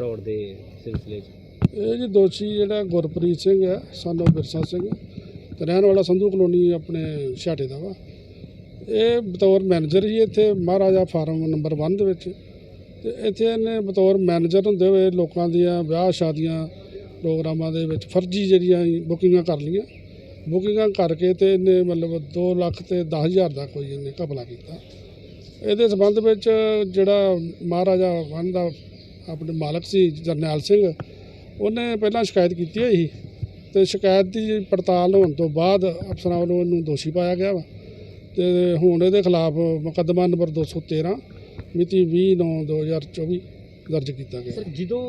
Fraud ਦੇ ਸਿਲਸਿਲੇ 'ਚ? ਇਹ ਜੀ ਦੋਸ਼ੀ ਜਿਹੜਾ ਗੁਰਪ੍ਰੀਤ ਸਿੰਘ ਹੈ ਸਾਨੂੰ ਬਿਰਸਾ ਸਿੰਘ। ਤੇ ਰਹਿਣ ਵਾਲਾ ਸੰਧੂ ਕਲੋਨੀ ਆਪਣੇ ਛਾਟੇ ਦਾ ਵਾ। ਇਹ ਬਤੌਰ ਮੈਨੇਜਰ ਹੀ ਇੱਥੇ, ਮਹਾਰਾਜਾ ਫਾਰਮ ਨੰਬਰ 1 ਦੇ ਵਿੱਚ। ਤੇ ਇੱਥੇ ਇਹਨੇ ਬਤੌਰ ਮੈਨੇਜਰ ਹੁੰਦੇ ਹੋਏ ਲੋਕਾਂ ਦੀਆਂ ਵਿਆਹ ਸ਼ਾਦੀਆਂ ਪ੍ਰੋਗਰਾਮਾਂ ਦੇ ਵਿੱਚ ਫਰਜ਼ੀ ਜਿਹੜੀਆਂ ਬੁਕਿੰਗਾਂ ਕਰ ਲਈਆਂ। ਬੁਕਿੰਗਾਂ ਕਰਕੇ ਤੇ ਇਹਨੇ ਮਤਲਬ 2 ਲੱਖ ਤੇ 10000 ਦਾ ਕੋਈ ਇਹਨੇ ਘਪਲਾ ਕੀਤਾ। ਇਹਦੇ ਸਬੰਧ ਵਿੱਚ ਜਿਹੜਾ ਮਹਾਰਾਜਾ ਵਨ ਦਾ ਆਪਣੇ ਮਾਲਕ ਸੀ ਜਰਨੈਲ ਸਿੰਘ ਉਹਨੇ ਪਹਿਲਾਂ ਸ਼ਿਕਾਇਤ ਕੀਤੀ ਹੋਈ ਸੀ ਤੇ ਸ਼ਿਕਾਇਤ ਦੀ ਪੜਤਾਲ ਹੋਣ ਤੋਂ ਬਾਅਦ ਅਫਸਰਾਂ ਵੱਲੋਂ ਇਹਨੂੰ ਦੋਸ਼ੀ ਪਾਇਆ ਗਿਆ ਵਾ। ਤੇ ਹੁਣ ਇਹਦੇ ਖਿਲਾਫ ਮੁਕੱਦਮਾ ਨੰਬਰ 213 ਮਿਤੀ 20/9/2024 ਦਰਜ ਕੀਤਾ ਗਿਆ। ਸਰ ਜਦੋਂ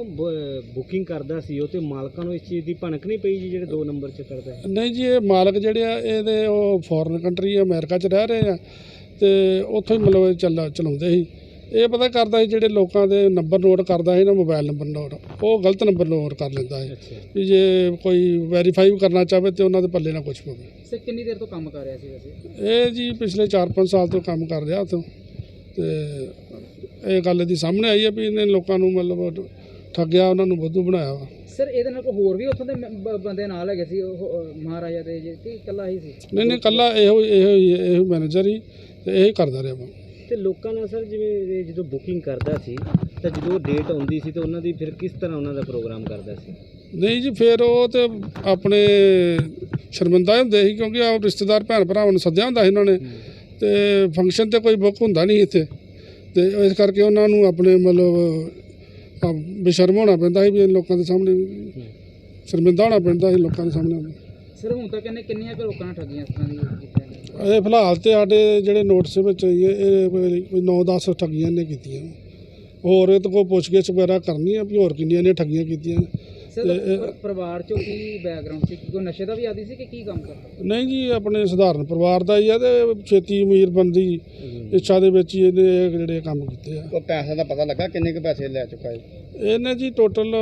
ਬੁਕਿੰਗ ਕਰਦਾ ਸੀ ਉਹ ਤੇ ਮਾਲਕਾਂ ਨੂੰ ਇਸ ਚੀਜ਼ ਦੀ ਭਣਕ ਨਹੀਂ ਪਈ ਜੀ ਜਿਹੜੇ 2 ਨੰਬਰ 'ਚ ਕਰਦਾ ਹੈ ਨਹੀਂ ਜੀ ਇਹ ਮਾਲਕ ਜਿਹੜੇ ਆ ਇਹਦੇ ਉਹ ਫੋਰਨ ਕੰਟਰੀ ਅਮਰੀਕਾ 'ਚ ਰਹਿ ਰਹੇ ਆ ਤੇ ਉੱਥੋਂ ਹੀ ਮਤਲਬ ਚੱਲ ਚਲਾਉਂਦੇ ਸੀ। ਇਹ ਪਤਾ ਕਰਦਾ ਸੀ ਜਿਹੜੇ ਲੋਕਾਂ ਦੇ ਨੰਬਰ ਨੋਟ ਕਰਦਾ ਸੀ ਨਾ ਮੋਬਾਈਲ ਨੰਬਰ ਨੋਟ ਉਹ ਗਲਤ ਨੰਬਰ ਨੋਟ ਕਰ ਲੈਂਦਾ ਹੈ ਅੱਛਾ। ਵੀ ਜੇ ਕੋਈ ਵੈਰੀਫਾਈ ਕਰਨਾ ਚਾਹਵੇ ਤੇ ਉਹਨਾਂ ਦੇ ਪੱਲੇ ਨਾ ਕੁਝ ਪਵੇ। ਕਿੰਨੀ ਦੇਰ ਤੋਂ ਕੰਮ ਕਰ ਰਿਹਾ ਸੀ ਵੈਸੇ? ਇਹ ਜੀ ਪਿਛਲੇ 4-5 ਸਾਲ ਤੋਂ ਕੰਮ ਕਰ ਰਿਹਾ ਉੱਥੋਂ। ਤੇ ਇਹ ਗੱਲ ਦੀ ਸਾਹਮਣੇ ਆਈ ਹੈ ਵੀ ਇਹਨੇ ਲੋਕਾਂ ਨੂੰ ਮਤਲਬ ਠੱਗਿਆ ਉਹਨਾਂ ਨੂੰ ਬੁੱਧੂ ਬਣਾਇਆ ਵਾ। ਸਰ ਇਹਦੇ ਨਾਲ ਕੋਈ ਹੋਰ ਵੀ ਉੱਥੋਂ ਦੇ ਬੰਦੇ ਨਾਲ ਹੈਗੇ ਸੀ? ਉਹ ਮਹਾਰਾਜਾ ਦੇ ਜੀ ਕਿ ਇਕੱਲਾ ਹੀ ਸੀ? ਨਹੀਂ ਨਹੀਂ ਕੱਲਾ ਇਹੋ ਇਹੋ ਹੀ ਇਹੋ ਮੈਨੇਜਰ ਹੀ ਤੇ ਇਹੀ ਕਰਦਾ ਰਿਹਾ ਤੇ ਲੋਕਾਂ ਨਾਲ ਸਰ ਜਿਵੇਂ ਇਹ ਜਦੋਂ ਬੁਕਿੰਗ ਕਰਦਾ ਸੀ ਤਾਂ ਜਦੋਂ ਡੇਟ ਆਉਂਦੀ ਸੀ ਤੇ ਉਹਨਾਂ ਦੀ ਫਿਰ ਕਿਸ ਤਰ੍ਹਾਂ ਉਹਨਾਂ ਦਾ ਪ੍ਰੋਗਰਾਮ ਕਰਦਾ ਸੀ? ਨਹੀਂ ਜੀ ਫਿਰ ਉਹ ਤੇ ਆਪਣੇ ਸ਼ਰਮਿੰਦਾ ਹੁੰਦੇ ਸੀ ਕਿਉਂਕਿ ਆ ਰਿਸ਼ਤੇਦਾਰ ਭੈਣ ਭਰਾਵਾਂ ਨੂੰ ਸੱਦਿਆ ਹੁੰਦਾ ਸੀ ਇਹਨਾਂ ਨੇ। ਤੇ ਫੰਕਸ਼ਨ ਤੇ ਕੋਈ ਬੁੱਕ ਹੁੰਦਾ ਨਹੀਂ ਇੱਥੇ। ਤੇ ਇਸ ਕਰਕੇ ਉਹਨਾਂ ਨੂੰ ਆਪਣੇ ਮਤਲਬ ਆ, ਬੇਸ਼ਰਮ ਹੋਣਾ ਪੈਂਦਾ ਸੀ ਵੀ ਲੋਕਾਂ ਦੇ ਸਾਹਮਣੇ ਸ਼ਰਮਿੰਦਾ ਹੋਣਾ ਪੈਂਦਾ ਸੀ ਲੋਕਾਂ ਦੇ ਸਾਹਮਣੇ। ਸਰ ਹੁਣ ਤੱਕ ਇਹਨੇ ਕਿੰਨੀਆਂ ਕੁ ਲੋਕਾਂ ਨਾਲ ਠੱਗੀਆਂ ਇਸ ਤਰ੍ਹਾਂ ਦੀਆਂ ਕੀਤੀਆਂ ਇਹ ਫਿਲਹਾਲ ਤੇ ਸਾਡੇ ਜਿਹੜੇ ਨੋਟਿਸ ਵਿੱਚ ਇਹ ਇਹ ਕੋਈ 9-10 ਠੱਗੀਆਂ ਨੇ ਕੀਤੀਆਂ। ਹੋਰ ਇਹ ਤੋਂ ਕੋਈ ਪੁੱਛਗਿੱਛ ਵਗੈਰਾ ਕਰਨੀ ਆ ਵੀ ਹੋਰ ਕਿੰਨੀਆਂ ਨੇ ਠੱਗੀਆਂ ਕੀਤੀਆਂ। ਸਰ ਪਰਿਵਾਰ ਚੋਂ ਕੀ ਬੈਕਗ੍ਰਾਉਂਡ ਸੀ? ਕੋਈ ਨਸ਼ੇ ਦਾ ਵੀ ਆਦੀ ਸੀ ਕਿ ਕੀ ਕੰਮ ਕਰਦਾ? ਨਹੀਂ ਜੀ ਆਪਣੇ ਸਧਾਰਨ ਪਰਿਵਾਰ ਦਾ ਹੀ ਆ ਤੇ ਛੇਤੀ ਅਮੀਰ ਬੰਦੀ ਇੱਛਾ ਦੇ ਵਿੱਚ ਹੀ ਇਹਨੇ ਇਹ ਜਿਹੜੇ ਕੰਮ ਕੀਤੇ ਆ। ਉਹ ਪੈਸੇ ਦਾ ਪਤਾ ਲੱਗਾ ਕਿੰਨੇ ਕੁ ਪੈਸੇ ਲੈ ਚੁੱਕਾ ਹੈ ਇਹਨੇ ਜੀ ਟੋਟਲ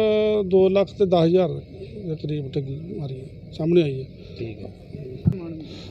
2 ਲੱਖ ਤੇ 10000 ਦੇ ਕਰੀਬ ਠੱਗੀ ਮਾਰੀ ਹੈ, ਸਾਹਮਣੇ ਆਈ ਹੈ। ਠੀਕ ਹੈ।